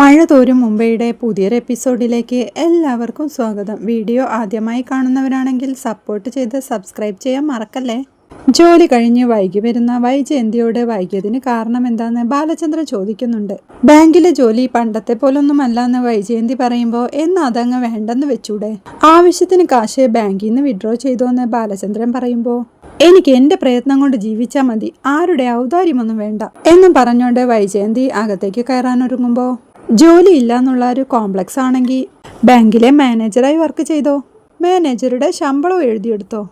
മഴ തോരും മുംബൈയുടെ പുതിയൊരു എപ്പിസോഡിലേക്ക് എല്ലാവർക്കും സ്വാഗതം. വീഡിയോ ആദ്യമായി കാണുന്നവരാണെങ്കിൽ സപ്പോർട്ട് ചെയ്ത് സബ്സ്ക്രൈബ് ചെയ്യാൻ മറക്കല്ലേ? ജോലി കഴിഞ്ഞ് വൈകി വരുന്ന വൈജയന്തിയോട് വൈകിയതിന് കാരണം എന്താന്ന് ബാലചന്ദ്രൻ ചോദിക്കുന്നുണ്ട്. ബാങ്കിലെ ജോലി പണ്ടത്തെ പോലൊന്നുമല്ല എന്ന് വൈജയന്തി പറയുമ്പോൾ എന്നാ അതങ്ങ് വേണ്ടെന്ന് വെച്ചൂടെ? ആവശ്യത്തിന് കാശ് ബാങ്കിൽ നിന്ന് വിഡ്രോ ചെയ്തോന്ന് ബാലചന്ദ്രൻ പറയുമ്പോൾ എനിക്ക് എന്റെ പ്രയത്നം കൊണ്ട് ജീവിച്ചാൽ മതി. ആരുടെ ഔദാര്യമൊന്നും വേണ്ട. എന്നും പറഞ്ഞുകൊണ്ട് വൈജയന്തി അകത്തേക്ക് കയറാൻ ഒരുങ്ങുമ്പോൾ ജോലി ഇല്ല എന്നുള്ള ഒരു കോംപ്ലക്സ് ആണെങ്കിൽ ബാങ്കിലെ മാനേജറായി വർക്ക് ചെയ്തോ മാനേജറുടെ ശമ്പളവും എഴുതിയെടുത്തോ?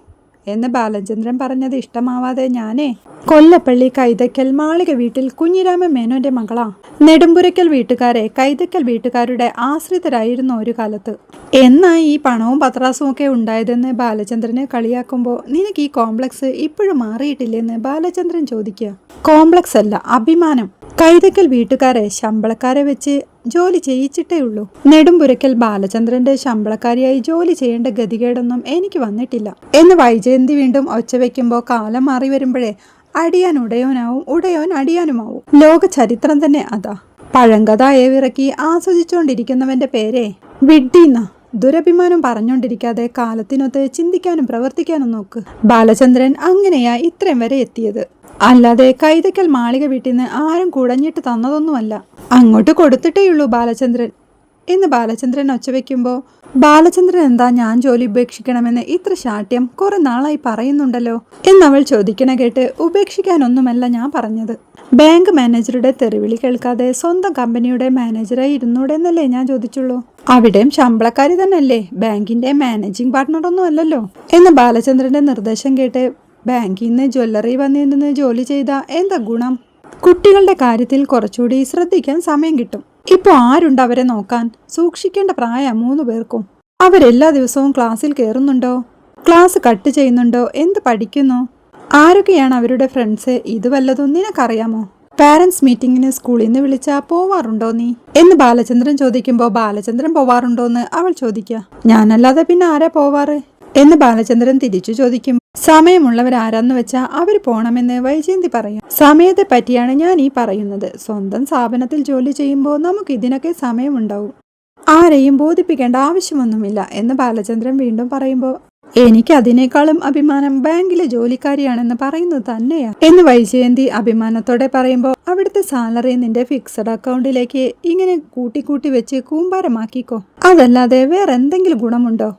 എന്ന് ബാലചന്ദ്രൻ പറഞ്ഞത് ഇഷ്ടമാവാതെ ഞാനേ കൊല്ലപ്പള്ളി കൈതക്കൽ മാളിക വീട്ടിൽ കുഞ്ഞിരാമ മേനോന്റെ മകളാ. നെടുമ്പുരയ്ക്കൽ വീട്ടുകാരെ കൈതക്കൽ വീട്ടുകാരുടെ ആശ്രിതരായിരുന്നു ഒരു കാലത്ത്. എന്നാ ഈ പണവും പത്രാസും ഒക്കെ ഉണ്ടായതെന്ന് ബാലചന്ദ്രനെ കളിയാക്കുമ്പോൾ നിനക്ക് ഈ കോംപ്ലക്സ് ഇപ്പോഴും മാറിയിട്ടില്ലെന്ന് ബാലചന്ദ്രൻ ചോദിക്കുക കോംപ്ലക്സ് അല്ല അഭിമാനം. കൈതക്കൽ വീട്ടുകാരെ ശമ്പളക്കാരെ വെച്ച് ജോലി ചെയ്യിച്ചിട്ടേ ഉള്ളൂ. നെടുമ്പുരക്കൽ ബാലചന്ദ്രന്റെ ശമ്പളക്കാരിയായി ജോലി ചെയ്യേണ്ട ഗതികേടൊന്നും എനിക്ക് വന്നിട്ടില്ല. എന്ന് വൈജയന്തി വീണ്ടും ഒച്ച വെക്കുമ്പോൾ കാലം മാറി വരുമ്പോഴേ അടിയാൻ ഉടയോനാവും ഉടയോൻ അടിയാനുമാവും. ലോക ചരിത്രം തന്നെ അതാ. പഴങ്കഥ ഏവിറക്കി ആസ്വദിച്ചുകൊണ്ടിരിക്കുന്നവന്റെ പേരെ വിഡ്ഡീന്ന ദുരഭിമാനം പറഞ്ഞുകൊണ്ടിരിക്കാതെ കാലത്തിനൊത്ത് ചിന്തിക്കാനും പ്രവർത്തിക്കാനും നോക്ക്. ബാലചന്ദ്രൻ അങ്ങനെയാ ഇത്രയും വരെ എത്തിയത്. അല്ലാതെ കൈതക്കൽ മാളിക വീട്ടിൽ നിന്ന് ആരും കുടഞ്ഞിട്ട് തന്നതൊന്നുമല്ല. അങ്ങോട്ട് കൊടുത്തിട്ടേയുള്ളൂ ബാലചന്ദ്രൻ. എന്ന് ബാലചന്ദ്രൻ ഒച്ചവെക്കുമ്പോൾ ബാലചന്ദ്രൻ എന്താ ഞാൻ ജോലി ഉപേക്ഷിക്കണമെന്ന് ഇത്ര ശാഠ്യം കുറെ നാളായി പറയുന്നുണ്ടല്ലോ? എന്നവൾ ചോദിക്കണ കേട്ട് ഉപേക്ഷിക്കാനൊന്നുമല്ല ഞാൻ പറഞ്ഞത്. ബാങ്ക് മാനേജറുടെ തെറിവിളി കേൾക്കാതെ സ്വന്തം കമ്പനിയുടെ മാനേജറായി ഇരുന്നൂടെ എന്നല്ലേ ഞാൻ ചോദിച്ചുള്ളൂ. അവിടെയും ശമ്പളക്കാരി തന്നെയല്ലേ ബാങ്കിന്റെ മാനേജിംഗ് പാർട്ട്ണറൊന്നും അല്ലല്ലോ എന്ന് ബാലചന്ദ്രന്റെ നിർദ്ദേശം കേട്ട് ബാങ്കിൽ നിന്ന് ജ്വല്ലറി വന്നിരുന്ന് ജോലി ചെയ്ത എന്താ ഗുണം? കുട്ടികളുടെ കാര്യത്തിൽ കുറച്ചുകൂടി ശ്രദ്ധിക്കാൻ സമയം കിട്ടും. ഇപ്പോൾ ആരുണ്ട് അവരെ നോക്കാൻ? സൂക്ഷിക്കേണ്ട പ്രായ മൂന്ന് പേർക്കും. അവരെല്ലാ ദിവസവും ക്ലാസ്സിൽ കയറുന്നുണ്ടോ ക്ലാസ് കട്ട് ചെയ്യുന്നുണ്ടോ? എന്ത് പഠിക്കുന്നു? ആരൊക്കെയാണ് അവരുടെ ഫ്രണ്ട്സ് ഇത് വല്ലതും നിനക്കറിയാമോ? പാരന്റ്സ് മീറ്റിംഗിന് സ്കൂളിൽ നിന്ന് വിളിച്ചാൽ പോവാറുണ്ടോ നീ? എന്ന് ബാലചന്ദ്രൻ ചോദിക്കുമ്പോൾ ബാലചന്ദ്രൻ പോവാറുണ്ടോ എന്ന് അവൾ ചോദിക്കുക ഞാനല്ലാതെ പിന്നെ ആരാ പോവാറ്? എന്ന് ബാലചന്ദ്രൻ തിരിച്ചു ചോദിക്കും. സമയമുള്ളവരാരാന്ന് വെച്ചാൽ അവർ പോണമെന്ന് വൈജയന്തി പറയും. സമയത്തെ പറ്റിയാണ് ഞാൻ ഈ പറയുന്നത്. സ്വന്തം സ്ഥാപനത്തിൽ ജോലി ചെയ്യുമ്പോൾ നമുക്ക് ഇതിനൊക്കെ സമയമുണ്ടാവും. ആരെയും ബോധിപ്പിക്കേണ്ട ആവശ്യമൊന്നുമില്ല എന്ന് ബാലചന്ദ്രൻ വീണ്ടും പറയുമ്പോൾ എനിക്ക് അതിനേക്കാളും അഭിമാനം ബാങ്കിലെ ജോലിക്കാരിയാണെന്ന് പറയുന്നത് തന്നെയാ. എന്ന് വൈജയന്തി അഭിമാനത്തോടെ പറയുമ്പോൾ അവിടുത്തെ സാലറി നിന്റെ ഫിക്സഡ് അക്കൗണ്ടിലേക്ക് ഇങ്ങനെ കൂട്ടിക്കൂട്ടി വെച്ച് കൂമ്പാരമാക്കിക്കോ. അതല്ലാതെ വേറെ എന്തെങ്കിലും ഗുണമുണ്ടോ?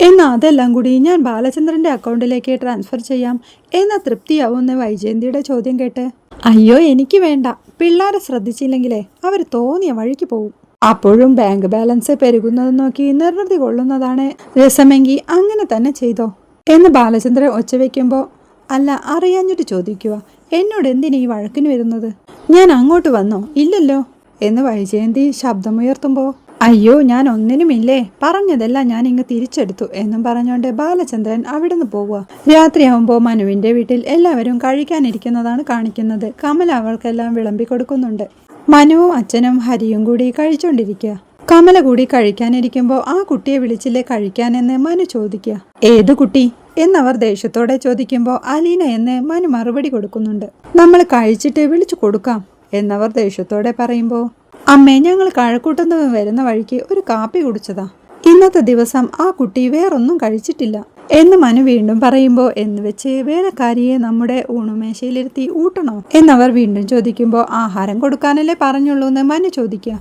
എന്നാൽ അതെല്ലാം കൂടി ഞാൻ ബാലചന്ദ്രന്റെ അക്കൗണ്ടിലേക്ക് ട്രാൻസ്ഫർ ചെയ്യാം. എന്ന തൃപ്തിയാവുമെന്ന് വൈജയന്തിയുടെ ചോദ്യം കേട്ട്? അയ്യോ എനിക്ക് വേണ്ട. പിള്ളേരെ ശ്രദ്ധിച്ചില്ലെങ്കിലേ അവർ തോന്നിയ വഴിക്ക് പോകും അപ്പോഴും ബാങ്ക് ബാലൻസ് പെരുകുന്നത് നോക്കി നിർവൃതി കൊള്ളുന്നതാണ് രസമെങ്കിൽ അങ്ങനെ തന്നെ ചെയ്തോ? എന്ന് ബാലചന്ദ്രൻ ഒച്ച വയ്ക്കുമ്പോൾ അല്ല അറിയാഞ്ഞിട്ട് ചോദിക്കുക എന്നോട് എന്തിനാ ഈ വഴക്കിന് വരുന്നത്? ഞാൻ അങ്ങോട്ട് വന്നോ? ഇല്ലല്ലോ? എന്ന് വൈജയന്തി ശബ്ദമുയർത്തുമ്പോൾ അയ്യോ ഞാൻ ഒന്നിനുമില്ലേ? പറഞ്ഞതെല്ലാം ഞാൻ ഇങ്ങ് തിരിച്ചെടുത്തു എന്നും പറഞ്ഞുകൊണ്ട് ബാലചന്ദ്രൻ അവിടുന്ന് പോവുക. രാത്രിയാവുമ്പോൾ മനുവിന്റെ വീട്ടിൽ എല്ലാവരും കഴിക്കാനിരിക്കുന്നതാണ് കാണിക്കുന്നത്. കമല അവൾക്കെല്ലാം വിളമ്പി കൊടുക്കുന്നുണ്ട്. മനുവും അച്ഛനും ഹരിയും കൂടി കഴിച്ചുകൊണ്ടിരിക്കുക കമല കൂടി കഴിക്കാനിരിക്കുമ്പോൾ ആ കുട്ടിയെ വിളിച്ചില്ലേ കഴിക്കാനെന്ന് മനു ചോദിക്കുക ഏത് കുട്ടി? എന്നവർ ദേഷ്യത്തോടെ ചോദിക്കുമ്പോൾ അലീന എന്ന് മനു മറുപടി കൊടുക്കുന്നുണ്ട്. നമ്മൾ കഴിച്ചിട്ട് വിളിച്ചു കൊടുക്കാം എന്നവർ ദേഷ്യത്തോടെ പറയുമ്പോൾ അമ്മേ ഞങ്ങൾ കഴക്കൂട്ടുന്ന വരുന്ന വഴിക്ക് ഒരു കാപ്പി കുടിച്ചതാ. ഇന്നത്തെ ദിവസം ആ കുട്ടി വേറൊന്നും കഴിച്ചിട്ടില്ല. എന്ന് മനു വീണ്ടും പറയുമ്പോൾ എന്ന് വെച്ച് വേലക്കാരിയെ നമ്മുടെ ഊണുമേശയിലിരുത്തി ഊട്ടണോ? എന്നവർ വീണ്ടും ചോദിക്കുമ്പോൾ ആഹാരം കൊടുക്കാനല്ലേ പറഞ്ഞുള്ളൂ എന്ന് മനു ചോദിക്കുക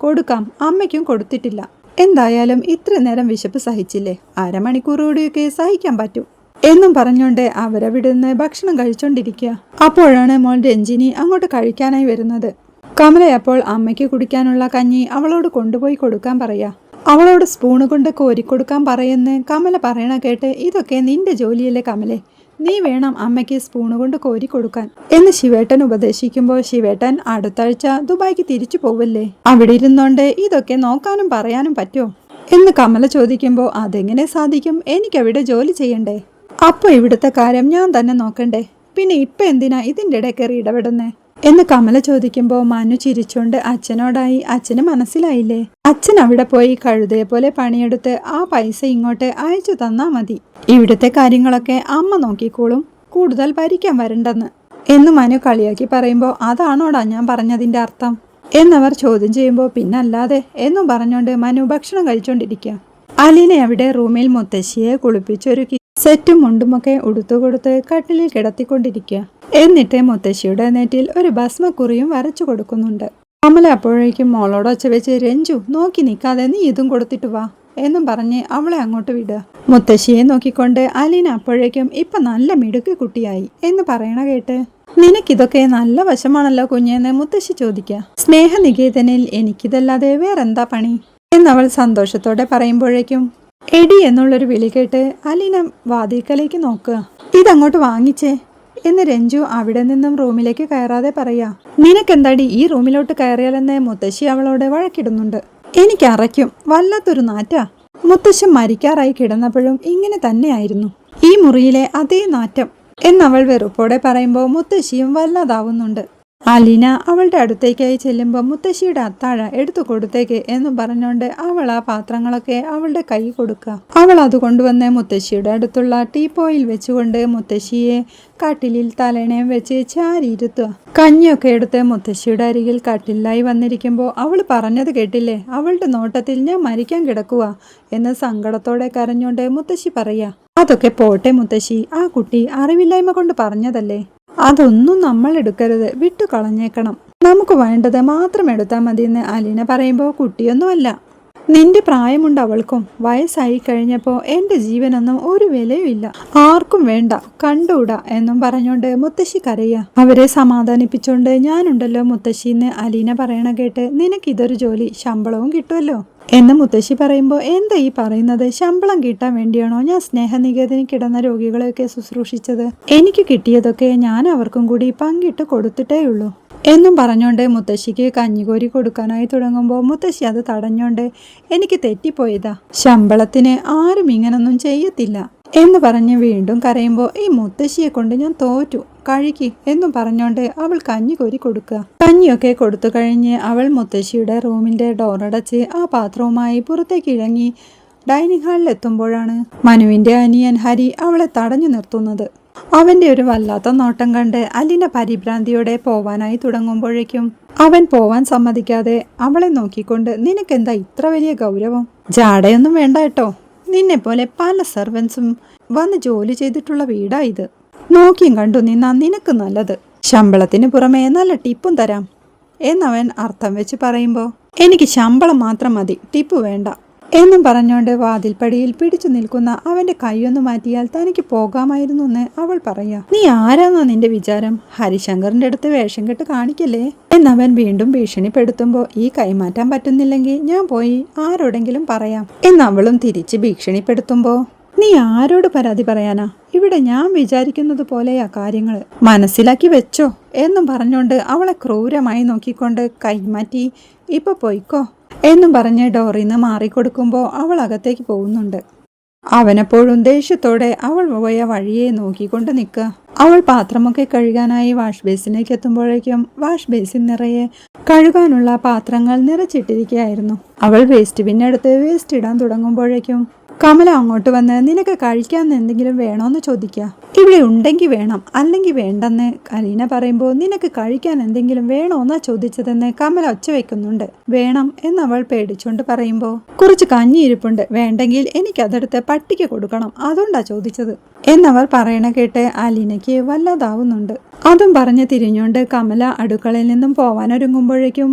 കൊടുക്കാം അമ്മയ്ക്കും കൊടുത്തിട്ടില്ല. എന്തായാലും ഇത്ര നേരം വിശപ്പ് സഹിച്ചില്ലേ? അരമണിക്കൂർ കൂടിയൊക്കെ സഹിക്കാൻ പറ്റും. എന്നും പറഞ്ഞുകൊണ്ട് അവരവിടുന്ന് ഭക്ഷണം കഴിച്ചുകൊണ്ടിരിക്കുക അപ്പോഴാണ് മോൾ രഞ്ജിനി അങ്ങോട്ട് കഴിക്കാനായി വരുന്നത്. കമല അപ്പോൾ അമ്മയ്ക്ക് കുടിക്കാനുള്ള കഞ്ഞി അവളോട് കൊണ്ടുപോയി കൊടുക്കാൻ പറയാ. അവളോട് സ്പൂണ് കൊണ്ട് കോരിക്കൊടുക്കാൻ പറയുന്ന കമല പറയണ കേട്ട് ഇതൊക്കെ നിന്റെ ജോലിയല്ലേ കമലെ. നീ വേണം അമ്മയ്ക്ക് സ്പൂണ് കൊണ്ട് കോരി കൊടുക്കാൻ. എന്ന് ശിവേട്ടൻ ഉപദേശിക്കുമ്പോൾ ശിവേട്ടൻ അടുത്താഴ്ച ദുബായിക്ക് തിരിച്ചു പോവല്ലേ. അവിടെ ഇരുന്നോണ്ട് ഇതൊക്കെ നോക്കാനും പറയാനും പറ്റുമോ എന്ന് കമല ചോദിക്കുമ്പോൾ അതെങ്ങനെ സാധിക്കും? എനിക്കവിടെ ജോലി ചെയ്യണ്ടേ? അപ്പോൾ ഇവിടുത്തെ കാര്യം ഞാൻ തന്നെ നോക്കണ്ടേ. പിന്നെ ഇപ്പൊ എന്തിനാ ഇതിന്റെ ഇടയിൽ ഇടപെടുന്നേ? എന്ന് കമല ചോദിക്കുമ്പോൾ മനു ചിരിച്ചുകൊണ്ട് അച്ഛനോടായി അച്ഛന് മനസ്സിലായില്ലേ? അച്ഛൻ അവിടെ പോയി കഴുതയെ പോലെ പണിയെടുത്ത് ആ പൈസ ഇങ്ങോട്ട് അയച്ചു തന്നാ മതി. ഇവിടുത്തെ കാര്യങ്ങളൊക്കെ അമ്മ നോക്കിക്കോളും. കൂടുതൽ ഭരിക്കാൻ വരണ്ടെന്ന്. എന്ന് മനു കളിയാക്കി പറയുമ്പോൾ അതാണോടാ ഞാൻ പറഞ്ഞതിന്റെ അർത്ഥം? എന്നവർ ചോദ്യം ചെയ്യുമ്പോൾ പിന്നല്ലാതെ എന്നും പറഞ്ഞുകൊണ്ട് മനു ഭക്ഷണം കഴിച്ചുകൊണ്ടിരിക്കുക അലീന അവിടെ റൂമിൽ മുത്തശ്ശിയെ കുളിപ്പിച്ചൊരുക്കി. സെറ്റും മുണ്ടുമൊക്കെ ഉടുത്തുകൊടുത്ത് കട്ടിലിൽ കിടത്തിക്കൊണ്ടിരിക്കുക. എന്നിട്ട് മുത്തശ്ശിയുടെ നെറ്റിൽ ഒരു ഭസ്മക്കുറിയും വരച്ചു കൊടുക്കുന്നുണ്ട്. കമല അപ്പോഴേക്കും മോളോട് ഒച്ച വെച്ച് രഞ്ജു നോക്കി നിൽക്കാതെ നീ ഇതും കൊടുത്തിട്ട് വാ എന്നും പറഞ്ഞ് അവളെ അങ്ങോട്ട് വിടുക. മുത്തശ്ശിയെ നോക്കിക്കൊണ്ട് അലീന അപ്പോഴേക്കും ഇപ്പൊ നല്ല മിടുക്ക് കുട്ടിയായി എന്ന് പറയണ കേട്ട് നിനക്കിതൊക്കെ നല്ല വശമാണല്ലോ കുഞ്ഞെന്ന് മുത്തശ്ശി ചോദിക്കുക. സ്നേഹനികേതനിൽ എനിക്കിതല്ലാതെ വേറെന്താ പണി? എന്നവൾ സന്തോഷത്തോടെ പറയുമ്പോഴേക്കും എടി എന്നുള്ളൊരു വിളി കേട്ട് അലീന വാതിക്കലേക്ക് നോക്കുക ഇതങ്ങോട്ട് വാങ്ങിച്ചേ എന്ന് രഞ്ജു അവിടെ നിന്നും റൂമിലേക്ക് കയറാതെ പറയാ. നിനക്കെന്താടി ഈ റൂമിലോട്ട് കയറിയാലെന്ന് മുത്തശ്ശി അവളോട് വഴക്കിടുന്നുണ്ട്? എനിക്ക് അറയ്ക്കും. വല്ലാത്തൊരു നാറ്റാ. മുത്തശ്ശൻ മരിക്കാറായി കിടന്നപ്പോഴും ഇങ്ങനെ തന്നെയായിരുന്നു. ഈ മുറിയിലെ അതേ നാറ്റം. എന്നവൾ വെറുപ്പോടെ പറയുമ്പോൾ മുത്തശ്ശിയും വല്ലാതാവുന്നുണ്ട്. അലീന അവളുടെ അടുത്തേക്കായി ചെല്ലുമ്പോൾ മുത്തശ്ശിയുടെ അത്താഴ എടുത്തു കൊടുത്തേക്ക് എന്ന് പറഞ്ഞുകൊണ്ട് അവൾ ആ പാത്രങ്ങളൊക്കെ അവളുടെ കൈ കൊടുക്കുക. അവൾ അത് കൊണ്ടുവന്ന് മുത്തശ്ശിയുടെ അടുത്തുള്ള ടീപ്പോയിൽ വെച്ചുകൊണ്ട് മുത്തശ്ശിയെ കട്ടിലിൽ തലേണയും വെച്ച് ചാരിയിരുത്തുക. കഞ്ഞിയൊക്കെ എടുത്ത് മുത്തശ്ശിയുടെ അരികിൽ കട്ടിലായി വന്നിരിക്കുമ്പോൾ അവൾ പറഞ്ഞത് കേട്ടില്ലേ? അവളുടെ നോട്ടത്തിൽ ഞാൻ മരിക്കാൻ കിടക്കുക എന്ന് സങ്കടത്തോടെ കരഞ്ഞുകൊണ്ട് മുത്തശ്ശി പറയുക. അതൊക്കെ പോട്ടെ മുത്തശ്ശി ആ കുട്ടി അറിവില്ലായ്മ കൊണ്ട് പറഞ്ഞതല്ലേ? അതൊന്നും നമ്മൾ എടുക്കരുത്. വിട്ടു കളഞ്ഞേക്കണം. നമുക്ക് വേണ്ടത് മാത്രം എടുത്താൽ മതിയെന്ന് അലീന പറയുമ്പോൾ കുട്ടിയൊന്നുമല്ല. നിന്റെ പ്രായമുണ്ട് അവൾക്കും. വയസ്സായി കഴിഞ്ഞപ്പോൾ എന്റെ ജീവനൊന്നും ഒരു വിലയുമില്ല ആർക്കും വേണ്ട. കണ്ടൂടാ എന്നും പറഞ്ഞുകൊണ്ട് മുത്തശ്ശി കരയുക അവരെ സമാധാനിപ്പിച്ചുകൊണ്ട് ഞാനുണ്ടല്ലോ മുത്തശ്ശിന്ന് അലീന പറയണ കേട്ട് നിനക്കിതൊരു ജോലി ശമ്പളവും കിട്ടുമല്ലോ. എന്ന് മുത്തശ്ശി പറയുമ്പോൾ എന്താ ഈ പറയുന്നത്? ശമ്പളം കിട്ടാൻ വേണ്ടിയാണോ ഞാൻ സ്നേഹനികേതന് കിടന്ന രോഗികളെയൊക്കെ ശുശ്രൂഷിച്ചത്? എനിക്ക് കിട്ടിയതൊക്കെ ഞാൻ അവർക്കും കൂടി പങ്കിട്ട് കൊടുത്തിട്ടേ ഉള്ളൂ. എന്നും പറഞ്ഞുകൊണ്ട് മുത്തശ്ശിക്ക് കഞ്ഞികോരി കൊടുക്കാനായി തുടങ്ങുമ്പോൾ മുത്തശ്ശി അത് തടഞ്ഞുകൊണ്ട് എനിക്ക് തെറ്റിപ്പോയതാ. ശമ്പളത്തിന് ആരും ഇങ്ങനൊന്നും ചെയ്യത്തില്ല. എന്ന് പറഞ്ഞ് വീണ്ടും കരയുമ്പോൾ ഈ മുത്തശ്ശിയെ കൊണ്ട് ഞാൻ തോറ്റു. കഴിക്ക് എന്നും പറഞ്ഞുകൊണ്ട് അവൾ കഞ്ഞി കോരി കൊടുക്കുക കഞ്ഞിയൊക്കെ കൊടുത്തു കഴിഞ്ഞ് അവൾ മുത്തശ്ശിയുടെ റൂമിന്റെ ഡോറടച്ച് ആ പാത്രവുമായി പുറത്തേക്ക് ഇഴങ്ങി ഡൈനിങ് ഹാളിൽ എത്തുമ്പോഴാണ് മനുവിന്റെ അനിയൻ ഹരി അവളെ തടഞ്ഞു നിർത്തുന്നത്. അവന്റെ ഒരു വല്ലാത്ത നോട്ടം കണ്ട് അലിന പരിഭ്രാന്തിയോടെ പോവാനായി തുടങ്ങുമ്പോഴേക്കും അവൻ പോവാൻ സമ്മതിക്കാതെ അവളെ നോക്കിക്കൊണ്ട് നിനക്കെന്താ ഇത്ര വലിയ ഗൗരവം? ജാടയൊന്നും വേണ്ട കേട്ടോ. നിന്നെപ്പോലെ പല സർവൻസും വന്ന് ജോലി ചെയ്തിട്ടുള്ള വീടാ ഇത്. നോക്കിയും കണ്ടു നിന്നാ നിനക്ക് നല്ലത്. ശമ്പളത്തിന് പുറമേ നല്ല ടിപ്പും തരാം. എന്നവൻ അർത്ഥം വെച്ച് പറയുമ്പോൾ എനിക്ക് ശമ്പളം മാത്രം മതി ടിപ്പ് വേണ്ട. എന്നും പറഞ്ഞുകൊണ്ട് വാതിൽപ്പടിയിൽ പിടിച്ചു നിൽക്കുന്ന അവന്റെ കൈയൊന്നു മാറ്റിയാൽ തനിക്ക് പോകാമായിരുന്നു എന്ന് അവൾ പറയാ. നീ ആരാന്നോ നിന്റെ വിചാരം? ഹരിശങ്കറിന്റെ അടുത്ത് വേഷം കെട്ട് കാണിക്കല്ലേ? എന്നവൻ വീണ്ടും ഭീഷണിപ്പെടുത്തുമ്പോൾ ഈ കൈമാറ്റാൻ പറ്റുന്നില്ലെങ്കിൽ ഞാൻ പോയി ആരോടെങ്കിലും പറയാം. എന്നവളും തിരിച്ച് ഭീഷണിപ്പെടുത്തുമ്പോ നീ ആരോട് പരാതി പറയാനാ? ഇവിടെ ഞാൻ വിചാരിക്കുന്നത് പോലെയാ കാര്യങ്ങൾ മനസ്സിലാക്കി വെച്ചോ എന്നും പറഞ്ഞുകൊണ്ട് അവളെ ക്രൂരമായി നോക്കിക്കൊണ്ട് കൈമാറ്റി ഇപ്പൊ പോയിക്കോ എന്നും പറഞ്ഞ് ഡോറിന്ന് മാറിക്കൊടുക്കുമ്പോൾ അവൾ അകത്തേക്ക് പോകുന്നുണ്ട്. അവനെപ്പോഴും ദേഷ്യത്തോടെ അവൾ പോയ വഴിയെ നോക്കിക്കൊണ്ട് നിൽക്കുക അവൾ പാത്രമൊക്കെ കഴുകാനായി വാഷ് ബേസിനേക്ക് എത്തുമ്പോഴേക്കും വാഷ് ബേസിൻ നിറയെ കഴുകാനുള്ള പാത്രങ്ങൾ നിറച്ചിട്ടിരിക്കുകയായിരുന്നു അവൾ വേസ്റ്റ് ബിന്നെടുത്ത് വേസ്റ്റ് ഇടാൻ തുടങ്ങുമ്പോഴേക്കും കമല അങ്ങോട്ട് വന്ന് നിനക്ക് കഴിക്കാൻ എന്തെങ്കിലും വേണോന്ന് ചോദിക്കുക ഇവിടെ ഉണ്ടെങ്കിൽ വേണം അല്ലെങ്കിൽ വേണ്ടെന്ന് അലീന പറയുമ്പോൾ നിനക്ക് കഴിക്കാൻ എന്തെങ്കിലും വേണോന്നാ ചോദിച്ചതെന്ന് കമല ഒച്ച വെക്കുന്നുണ്ട്. വേണം എന്ന് അവൾ പേടിച്ചുകൊണ്ട് പറയുമ്പോൾ കുറച്ച് കഞ്ഞിയിരിപ്പുണ്ട്. വേണ്ടെങ്കിൽ എനിക്കതെടുത്ത് പട്ടിക്ക് കൊടുക്കണം. അതുകൊണ്ടാ ചോദിച്ചത്. എന്നവർ പറയണ കേട്ട് അലീനയ്ക്ക് വല്ലാതാവുന്നുണ്ട്. അതും പറഞ്ഞ് തിരിഞ്ഞുകൊണ്ട് കമല അടുക്കളയിൽ നിന്നും പോവാനൊരുങ്ങുമ്പോഴേക്കും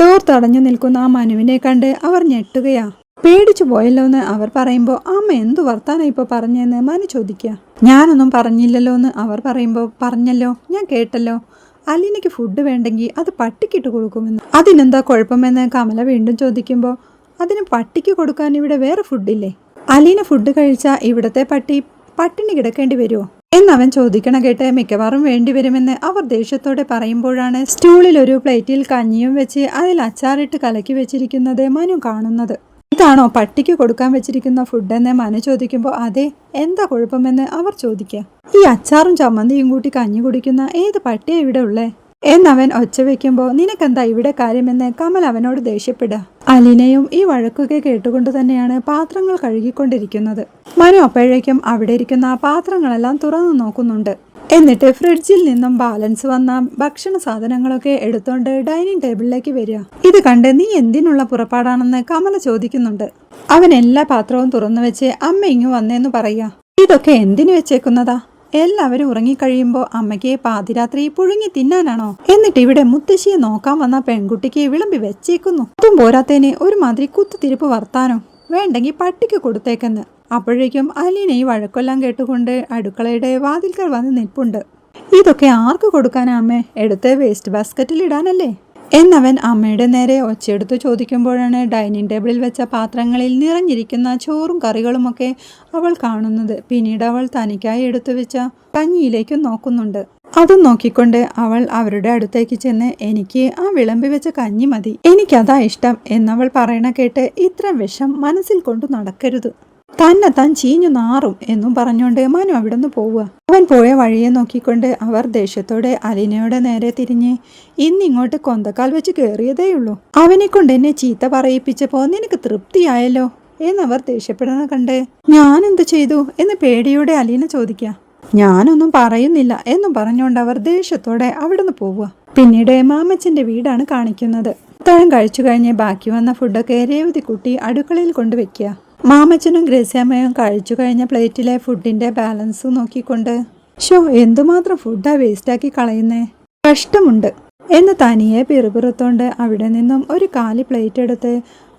ഡോർ തടഞ്ഞു നിൽക്കുന്ന ആ മനുവിനെ കണ്ട് അവർ ഞെട്ടുകയാ. പേടിച്ചു പോയല്ലോ എന്ന് അവർ പറയുമ്പോൾ അമ്മ എന്തു വർത്താനാ ഇപ്പോൾ പറഞ്ഞെന്ന്? മനു ചോദിക്കുക ഞാനൊന്നും പറഞ്ഞില്ലല്ലോ എന്ന് അവർ പറയുമ്പോൾ പറഞ്ഞല്ലോ ഞാൻ കേട്ടല്ലോ. അലീനയ്ക്ക് ഫുഡ് വേണ്ടെങ്കിൽ അത് പട്ടിക്കിട്ട് കൊടുക്കുമെന്ന്. അതിനെന്താ കുഴപ്പമെന്ന്? കമല വീണ്ടും ചോദിക്കുമ്പോൾ അതിന് പട്ടിക്ക് കൊടുക്കാൻ ഇവിടെ വേറെ ഫുഡില്ലേ അലീന ഫുഡ് കഴിച്ചാൽ ഇവിടത്തെ പട്ടി പട്ടിണി കിടക്കേണ്ടി വരുമോ എന്നവൻ ചോദിക്കണ കേട്ട് മിക്കവാറും വേണ്ടിവരുമെന്ന് അവർ ദേഷ്യത്തോടെ പറയുമ്പോഴാണ് സ്റ്റൂളിൽ ഒരു പ്ലേറ്റിൽ കഞ്ഞിയും വെച്ച് അതിൽ അച്ചാറിട്ട് കലക്കി വെച്ചിരിക്കുന്നത് മനു കാണുന്നത്. ഇതാണോ പട്ടിക്ക് കൊടുക്കാൻ വെച്ചിരിക്കുന്ന ഫുഡെന്ന് മനു ചോദിക്കുമ്പോൾ അതെ എന്താ കുഴപ്പമെന്ന് അവർ ചോദിക്കുക ഈ അച്ചാറും ചമ്മന്തിയും കൂട്ടി കഞ്ഞി കുടിക്കുന്ന ഏത് പട്ടിയാ ഇവിടെ ഉള്ളേ? എന്നവൻ ഒച്ച വെക്കുമ്പോൾ നിനക്കെന്താ ഇവിടെ കാര്യമെന്ന് കമൽ അവനോട് ദേഷ്യപ്പെടുക അലിനയും ഈ വഴക്കൊക്കെ കേട്ടുകൊണ്ട് തന്നെയാണ് പാത്രങ്ങൾ കഴുകിക്കൊണ്ടിരിക്കുന്നത്. മനു അപ്പോഴേക്കും അവിടെ ഇരിക്കുന്ന പാത്രങ്ങളെല്ലാം തുറന്നു നോക്കുന്നുണ്ട്. എന്നിട്ട് ഫ്രിഡ്ജിൽ നിന്നും ബാലൻസ് വന്ന ഭക്ഷണ സാധനങ്ങളൊക്കെ എടുത്തോണ്ട് ഡൈനിങ് ടേബിളിലേക്ക് വരിക. ഇത് കണ്ട് നീ എന്തിനുള്ള പുറപ്പാടാണെന്ന് കമല ചോദിക്കുന്നുണ്ട്. അവൻ എല്ലാ പാത്രവും തുറന്നു വെച്ച് അമ്മ ഇങ്ങു വന്നേന്ന് പറയുക. ഇതൊക്കെ എന്തിനു വെച്ചേക്കുന്നതാ? എല്ലാവരും ഉറങ്ങിക്കഴിയുമ്പോൾ അമ്മയ്ക്ക് പാതിരാത്രി പുഴുങ്ങി തിന്നാനാണോ? എന്നിട്ട് ഇവിടെ മുത്തശ്ശിയെ നോക്കാൻ വന്ന പെൺകുട്ടിക്ക് വിളമ്പി വെച്ചേക്കുന്നു. അതും പോരാത്തേന് ഒരുമാതിരി കുത്തുതിരിപ്പ് വർത്താനോ. വേണ്ടെങ്കിൽ പട്ടിക്ക് കൊടുത്തേക്കെന്ന്. അപ്പോഴേക്കും അലീന ഈ വഴക്കൊല്ലാം കേട്ടുകൊണ്ട് അടുക്കളയുടെ വാതിൽക്കൽ വന്ന് നിൽപ്പുണ്ട്. ഇതൊക്കെ ആർക്ക് കൊടുക്കാനാ എടുത്ത് വേസ്റ്റ് ബാസ്ക്കറ്റിൽ ഇടാനല്ലേ? എന്നവൻ അമ്മയുടെ നേരെ ഒച്ചയെടുത്ത് ചോദിക്കുമ്പോഴാണ് ഡൈനിങ് ടേബിളിൽ വെച്ച പാത്രങ്ങളിൽ നിറഞ്ഞിരിക്കുന്ന ചോറും കറികളുമൊക്കെ അവൾ കാണുന്നത്. പിന്നീട് അവൾ തനിക്കായി എടുത്തു വെച്ച കഞ്ഞിയിലേക്കും നോക്കുന്നുണ്ട്. അതും നോക്കിക്കൊണ്ട് അവൾ അവരുടെ അടുത്തേക്ക് ചെന്ന് എനിക്ക് ആ വിളമ്പി വെച്ച കഞ്ഞി മതി. എനിക്കതാ ഇഷ്ടം എന്നവൾ പറയണ കേട്ട് ഇത്ര വിഷം മനസ്സിൽ കൊണ്ടു നടക്കരുത്. തന്നെ താൻ ചീഞ്ഞു നാറും എന്നും പറഞ്ഞുകൊണ്ട് മനു അവിടുന്ന് പോവുക. അവൻ പോയ വഴിയെ നോക്കിക്കൊണ്ട് അവർ ദേഷ്യത്തോടെ അലിനയുടെ നേരെ തിരിഞ്ഞ് ഇന്നിങ്ങോട്ട് കൊന്തക്കാൽ വെച്ച് കയറിയതേയുള്ളൂ അവനെ കൊണ്ട് എന്നെ ചീത്ത പറയിപ്പിച്ചപ്പോ നിനക്ക് തൃപ്തിയായല്ലോ എന്നവർ ദേഷ്യപ്പെടുന്ന കണ്ട് ഞാൻ എന്ത് ചെയ്തു എന്ന് പേടിയോടെ അലീന ചോദിക്കുക. ഞാനൊന്നും പറയുന്നില്ല എന്നും പറഞ്ഞുകൊണ്ട് അവർ ദേഷ്യത്തോടെ അവിടുന്ന് പോവുക. പിന്നീട് മാമച്ചന്റെ വീടാണ് കാണിക്കുന്നത്. അത്താഴം കഴിച്ചു കഴിഞ്ഞ് ബാക്കി വന്ന ഫുഡൊക്കെ രേവതി കുട്ടി അടുക്കളയിൽ കൊണ്ടുവയ്ക്കുക മാമച്ചനും ഗ്രേസ്യാമ്മയും കഴിച്ചു കഴിഞ്ഞ പ്ലേറ്റിലെ ഫുഡിന്റെ ബാലൻസ് നോക്കിക്കൊണ്ട് ഷോ എന്തുമാത്രം ഫുഡാ വേസ്റ്റാക്കി കളയുന്നേ? കഷ്ടമുണ്ട്. എന്ന് തനിയെ പിറുപിറുത്തോണ്ട് അവിടെ നിന്നും ഒരു കാലി പ്ലേറ്റ് എടുത്ത്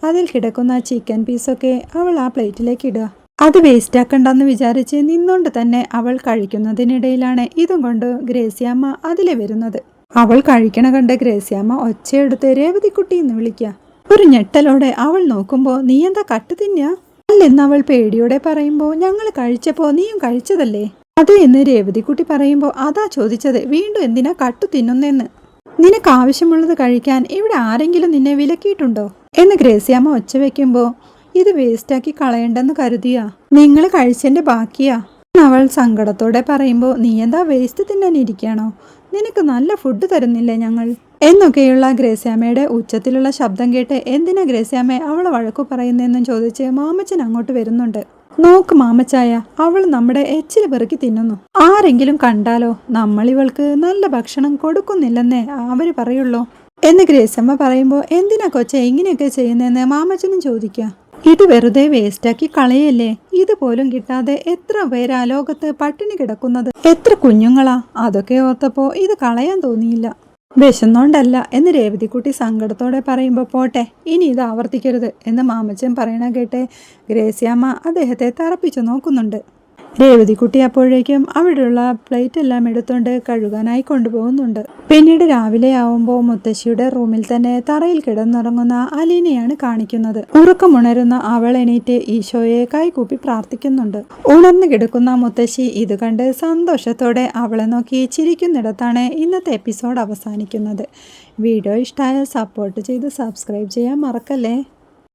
അതിൽ കിടക്കുന്ന ചിക്കൻ പീസൊക്കെ അവൾ ആ പ്ലേറ്റിലേക്ക് ഇടുക. അത് വേസ്റ്റാക്കണ്ടെന്ന് വിചാരിച്ച് നിന്നുകൊണ്ട് തന്നെ അവൾ കഴിക്കുന്നതിനിടയിലാണ് ഇതും കൊണ്ട് ഗ്രേസ്യാമ്മ അതിലെ വരുന്നത്. അവൾ കഴിക്കണ കണ്ട് ഗ്രേസ്യാമ്മ ഒച്ചയെടുത്ത് രേവതിക്കുട്ടി എന്ന് വിളിക്കുക ഒരു ഞെട്ടലോടെ അവൾ നോക്കുമ്പോൾ നീ എന്താ കട്ട് തിന്നാ? അല്ലെന്ന് അവൾ പേടിയോടെ പറയുമ്പോൾ ഞങ്ങൾ കഴിച്ചപ്പോ നീയും കഴിച്ചതല്ലേ? അത് എന്ന് രേവതിക്കുട്ടി പറയുമ്പോൾ അതാ ചോദിച്ചത് വീണ്ടും എന്തിനാ കട്ടു തിന്നുന്നെന്ന്? നിനക്ക് ആവശ്യമുള്ളത് കഴിക്കാൻ ഇവിടെ ആരെങ്കിലും നിന്നെ വിലക്കിയിട്ടുണ്ടോ? എന്ന് ഗ്രേസിയാമ്മ ഒച്ച വെക്കുമ്പോൾ ഇത് വേസ്റ്റാക്കി കളയണ്ടെന്ന് കരുതിയാ. നിങ്ങൾ കഴിച്ചതിന്റെ ബാക്കിയാ. അവൾ സങ്കടത്തോടെ പറയുമ്പോൾ നീ എന്താ വേസ്റ്റ് തിന്നാൻ ഇരിക്കണോ നിനക്ക് നല്ല ഫുഡ് തരുന്നില്ലേ ഞങ്ങൾ? എന്നൊക്കെയുള്ള ഗ്രേസ്യാമ്മയുടെ ഉച്ചത്തിലുള്ള ശബ്ദം കേട്ട് എന്തിനാ ഗ്രേസ്യാമ്മ അവളെ വഴക്കു പറയുന്നതെന്നും ചോദിച്ച് മാമച്ചൻ അങ്ങോട്ട് വരുന്നുണ്ട്. നോക്ക് മാമച്ചായ അവൾ നമ്മുടെ എച്ചിൽ പെറുക്കി തിന്നുന്നു. ആരെങ്കിലും കണ്ടാലോ നമ്മൾ ഇവൾക്ക് നല്ല ഭക്ഷണം കൊടുക്കുന്നില്ലെന്നേ അവർ പറയുള്ളൂ. എന്ന് ഗ്രേസമ്മ പറയുമ്പോൾ എന്തിനാ കൊച്ച ഇങ്ങനെയൊക്കെ ചെയ്യുന്നതെന്ന് മാമച്ചനും ചോദിക്കുക ഇത് വെറുതെ വേസ്റ്റാക്കി കളയല്ലേ? ഇതുപോലും കിട്ടാതെ എത്ര പേരാ ലോകത്ത് പട്ടിണി കിടക്കുന്നത്? എത്ര കുഞ്ഞുങ്ങളാ? അതൊക്കെ ഓർത്തപ്പോ ഇത് കളയാൻ തോന്നിയില്ല. വിശന്നോണ്ടല്ല എന്ന് രേവതിക്കുട്ടി സങ്കടത്തോടെ പറയുമ്പോൾ പോട്ടെ ഇനി ഇത് ആവർത്തിക്കരുത് എന്ന് മാമച്ചൻ പറയണ കേട്ടെ ഗ്രേസ്യാമ്മ അദ്ദേഹത്തെ തറപ്പിച്ചു നോക്കുന്നുണ്ട്. രേവതിക്കുട്ടി അപ്പോഴേക്കും അവിടെയുള്ള പ്ലേറ്റ് എല്ലാം എടുത്തുകൊണ്ട് കഴുകാനായി കൊണ്ടുപോകുന്നുണ്ട്. പിന്നീട് രാവിലെ ആവുമ്പോൾ മുത്തശ്ശിയുടെ റൂമിൽ തന്നെ തറയിൽ കിടന്നുറങ്ങുന്ന അലീനയാണ് കാണിക്കുന്നത്. ഉറക്കമുണരുന്ന അവൾ എണീറ്റ് ഈശോയെ കൈകൂപ്പി പ്രാർത്ഥിക്കുന്നുണ്ട്. ഉണർന്നു കിടക്കുന്ന മുത്തശ്ശി ഇത് കണ്ട് സന്തോഷത്തോടെ അവളെ നോക്കി ചിരിക്കുന്നിടത്താണ് ഇന്നത്തെ എപ്പിസോഡ് അവസാനിക്കുന്നത്. വീഡിയോ ഇഷ്ടമായ സപ്പോർട്ട് ചെയ്ത് സബ്സ്ക്രൈബ് ചെയ്യാൻ മറക്കല്ലേ?